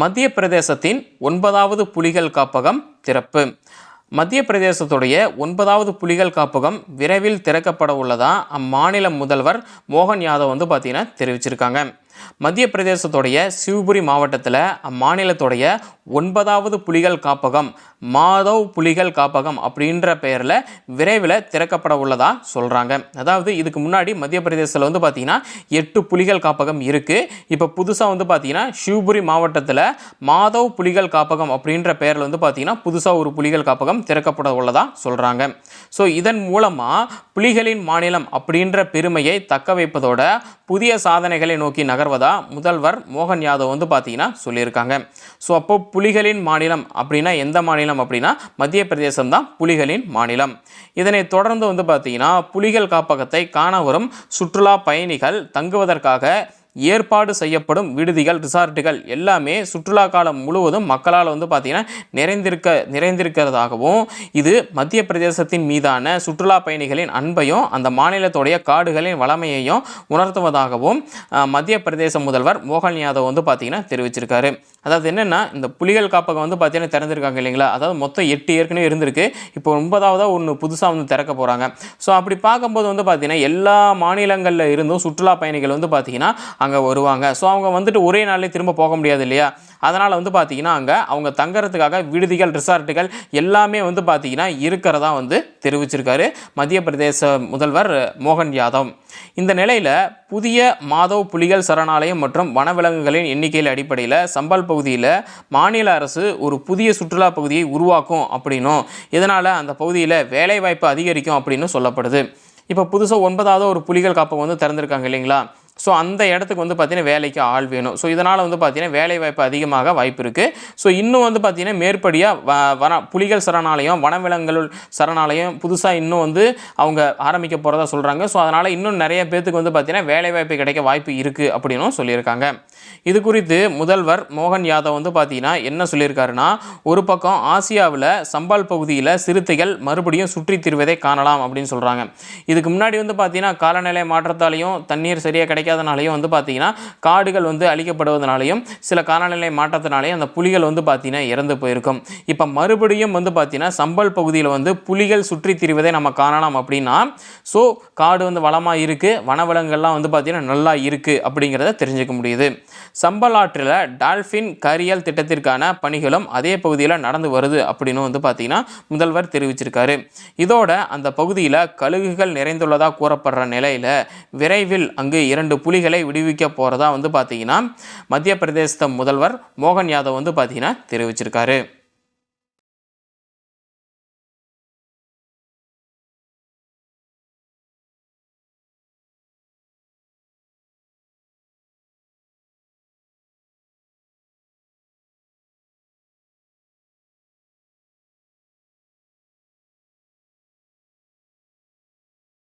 மத்திய பிரதேசத்தின் ஒன்பதாவது புலிகள் காப்பகம் திறப்பு. மத்திய பிரதேசத்துடைய ஒன்பதாவது புலிகள் காப்பகம் விரைவில் திறக்கப்பட உள்ளதாக அம்மாநில முதல்வர் மோகன் யாதவ் வந்து பார்த்தீங்கன்னா தெரிவிச்சிருக்காங்க. மத்திய பிரதேசத்துடைய சிவபுரி மாவட்டத்தில் அம்மாநிலத்துடைய ஒன்பதாவது புலிகள் காப்பகம் மாதவ் புலிகள் காப்பகம் அப்படின்ற பெயரில் விரைவில் திறக்கப்பட உள்ளதாக சொல்கிறாங்க அதாவது இதுக்கு முன்னாடி மத்திய பிரதேசத்தில் வந்து பார்த்திங்கன்னா எட்டு புலிகள் காப்பகம் இருக்குது இப்போ புதுசாக வந்து பார்த்திங்கன்னா சிவபுரி மாவட்டத்தில் மாதவ் புலிகள் காப்பகம் அப்படின்ற பெயரில் வந்து பார்த்திங்கன்னா புதுசாக ஒரு புலிகள் காப்பகம் திறக்கப்பட உள்ளதாக சொல்கிறாங்க ஸோ இதன் மூலமாக புலிகளின் மாநிலம் அப்படின்ற பெருமையை தக்க வைப்பதோட புதிய சாதனைகளை நோக்கி நகர்வதா முதல்வர் மோகன் யாதவ் வந்து பார்த்தீங்கன்னா சொல்லியிருக்காங்க. ஸோ அப்போ புலிகளின் மாநிலம் அப்படின்னா எந்த மாநிலம் அப்படின்னா மத்திய பிரதேசம் தான் புலிகளின் மாநிலம். இதனை தொடர்ந்து வந்து பார்த்தீங்கன்னா புலிகள் காப்பகத்தை காண வரும் சுற்றுலா பயணிகள் தங்குவதற்காக ஏற்பாடு செய்யப்படும் விடுதிகள் ரிசார்ட்டுகள் எல்லாமே சுற்றுலா காலம் முழுவதும் மக்களால் வந்து பார்த்திங்கன்னா நிறைந்திருக்க நிறைந்திருக்கிறதாகவும் இது மத்திய பிரதேசத்தின் மீதான சுற்றுலா பயணிகளின் அன்பையும் அந்த மாநிலத்துடைய காடுகளின் வளமையையும் உணர்த்துவதாகவும் மத்திய பிரதேச முதல்வர் மோகன் யாதவ் வந்து பார்த்திங்கன்னா தெரிவிச்சிருக்காரு. அதாவது என்னென்னா இந்த புலிகள் காப்பகம் வந்து பார்த்திங்கன்னா திறந்திருக்காங்க இல்லைங்களா? அதாவது மொத்தம் எட்டு ஏற்கனவே இருந்திருக்கு. இப்போ ஒன்பதாவதாக ஒன்று புதுசாக வந்து திறக்க போகிறாங்க ஸோ அப்படி பார்க்கும்போது வந்து பார்த்திங்கன்னா எல்லா மாநிலங்களில் இருந்தும் சுற்றுலா பயணிகள் வந்து பார்த்தீங்கன்னா அங்கே வருவாங்க. ஸோ அவங்க வந்துட்டு ஒரே நாள்லேயே திரும்ப போக முடியாது இல்லையா? அதனால் வந்து பார்த்திங்கன்னா அங்கே அவங்க தங்கறதுக்காக விடுதிகள் ரிசார்ட்டுகள் எல்லாமே வந்து பார்த்தீங்கன்னா இருக்கிறதா வந்து தெரிவிச்சிருக்காரு மத்திய பிரதேச முதல்வர் மோகன் யாதவ். இந்த நிலையில் புதிய மாதவ் புலிகள் சரணாலயம் மற்றும் வனவிலங்குகளின் எண்ணிக்கையில் அடிப்படையில் சம்பல் பகுதியில் மாநில அரசு ஒரு புதிய சுற்றுலா பகுதியை உருவாக்கும் அப்படின்னும். இதனால் அந்த பகுதியில் வேலைவாய்ப்பு அதிகரிக்கும் அப்படின்னு சொல்லப்படுது. இப்போ புதுசாக ஒன்பதாவது ஒரு புலிகள் காப்பகம் வந்து திறந்திருக்காங்க இல்லைங்களா? ஸோ அந்த இடத்துக்கு வந்து பார்த்தீங்கன்னா வேலைக்கு ஆள் வேணும். ஸோ இதனால் வந்து பார்த்திங்கன்னா வேலை வாய்ப்பு அதிகமாக வாய்ப்பு இருக்குது ஸோ இன்னும் வந்து பார்த்தீங்கன்னா மேற்படியாக வ வன புலிகள் சரணாலயம் வனவிலங்குகள் சரணாலயம் புதுசாக இன்னும் வந்து அவங்க ஆரம்பிக்க போகிறதா சொல்கிறாங்க ஸோ அதனால் இன்னும் நிறைய பேர்த்துக்கு வந்து பார்த்தீங்கன்னா வேலை வாய்ப்பு கிடைக்க வாய்ப்பு இருக்குது அப்படின்னும் சொல்லியிருக்காங்க. இது குறித்து முதல்வர் மோகன் யாதவ் வந்து பார்த்தீங்கன்னா என்ன சொல்லியிருக்காருன்னா ஒரு பக்கம் ஆசியாவில் சம்பால் பகுதியில் சிறுத்தைகள் மறுபடியும் சுற்றித் திருவதை காணலாம் அப்படின்னு சொல்கிறாங்க இதுக்கு முன்னாடி வந்து பார்த்திங்கன்னா காலநிலை மாற்றத்தாலையும் தண்ணீர் சரியாக கிடைக்காதனாலையும் வந்து பார்த்தீங்கன்னா காடுகள் வந்து அழிக்கப்படுவதனாலையும் சில காலநிலை மாற்றத்தினாலையும் அந்த புலிகள் வந்து பார்த்தீங்கன்னா இறந்து போயிருக்கும். இப்போ மறுபடியும் வந்து பார்த்தீங்கன்னா சம்பல் பகுதியில் வந்து புலிகள் சுற்றி திரிவதை நம்ம காணலாம் அப்படின்னா ஸோ காடு வந்து வளமாக இருக்குது வனவிலங்குகள்லாம் வந்து பார்த்தீங்கன்னா நல்லா இருக்குது அப்படிங்கிறத தெரிஞ்சுக்க முடியுது. சம்பல் ஆற்றில் டால்ஃபின் கரியல் திட்டத்திற்கான பணிகளும் அதே பகுதியில் நடந்து வருது அப்படின்னு வந்து பார்த்தீங்கன்னா முதல்வர் தெரிவிச்சிருக்காரு. இதோட அந்த பகுதியில் கழுகுகள் நிறைந்துள்ளதாக கூறப்படுற நிலையில் விரைவில் அங்கு இரண்டு புலிகளை விடுவிக்க போகிறதா வந்து பார்த்தீங்கன்னா மத்திய பிரதேச முதல்வர் மோகன் யாதவ் வந்து பார்த்தீங்கன்னா தெரிவிச்சிருக்காரு.